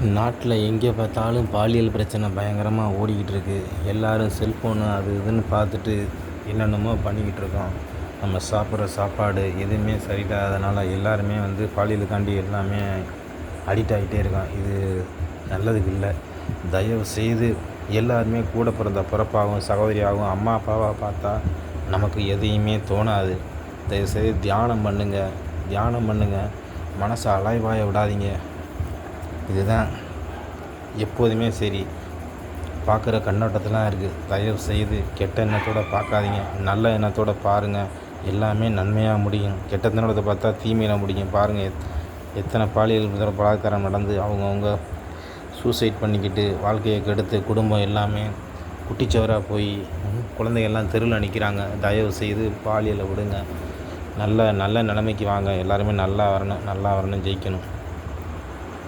நாட்டில் எங்கே பார்த்தாலும் பாலியல் பிரச்சனை பயங்கரமாக ஓடிக்கிட்டு இருக்குது எல்லோரும் செல்ஃபோனு அது இதுன்னு பார்த்துட்டு என்னென்னமோ பண்ணிக்கிட்டு இருக்கோம் நம்ம சாப்பிட்ற சாப்பாடு எதுவுமே சரியில்லாதனால எல்லாருமே வந்து பாலியலுக்காண்டி எல்லாமே அடிக்ட் ஆகிட்டே இருக்கோம். இது நல்லதுக்கு இல்லை. தயவு செய்து எல்லாருமே கூட பிறந்த பிறப்பாகவும் சகோதரியாகவும் அம்மா அப்பாவாக பார்த்தா நமக்கு எதையுமே தோணாது. தயவுசெய்து தியானம் பண்ணுங்கள் தியானம் பண்ணுங்கள் மனசை அலைவாய விடாதீங்க. இதுதான் எப்போதுமே சரி. பார்க்குற கண்ணோட்டத்தெலாம் இருக்குது தயவு செய்து கெட்ட எண்ணத்தோடு பார்க்காதீங்க. நல்ல எண்ணத்தோடு பாருங்கள் எல்லாமே நன்மையாக முடியும். கெட்ட எண்ணத்தை பார்த்தா தீமையில் முடியும். பாருங்கள் எத் எத்தனை பாலியல் முதல் பலாத்காரம் நடந்து அவங்கவுங்க சூசைட் பண்ணிக்கிட்டு வாழ்க்கையை கெடுத்து குடும்பம் எல்லாமே குட்டிச்சவராக போய் குழந்தைகள்லாம் தெருவில் நிற்கிறாங்க தயவு செய்து பாலியலை விடுங்க. நல்ல நல்ல நிலைமைக்கு வாங்க. எல்லாருமே நல்லா வரணும். நல்லா வரணும். ஜெயிக்கணும்.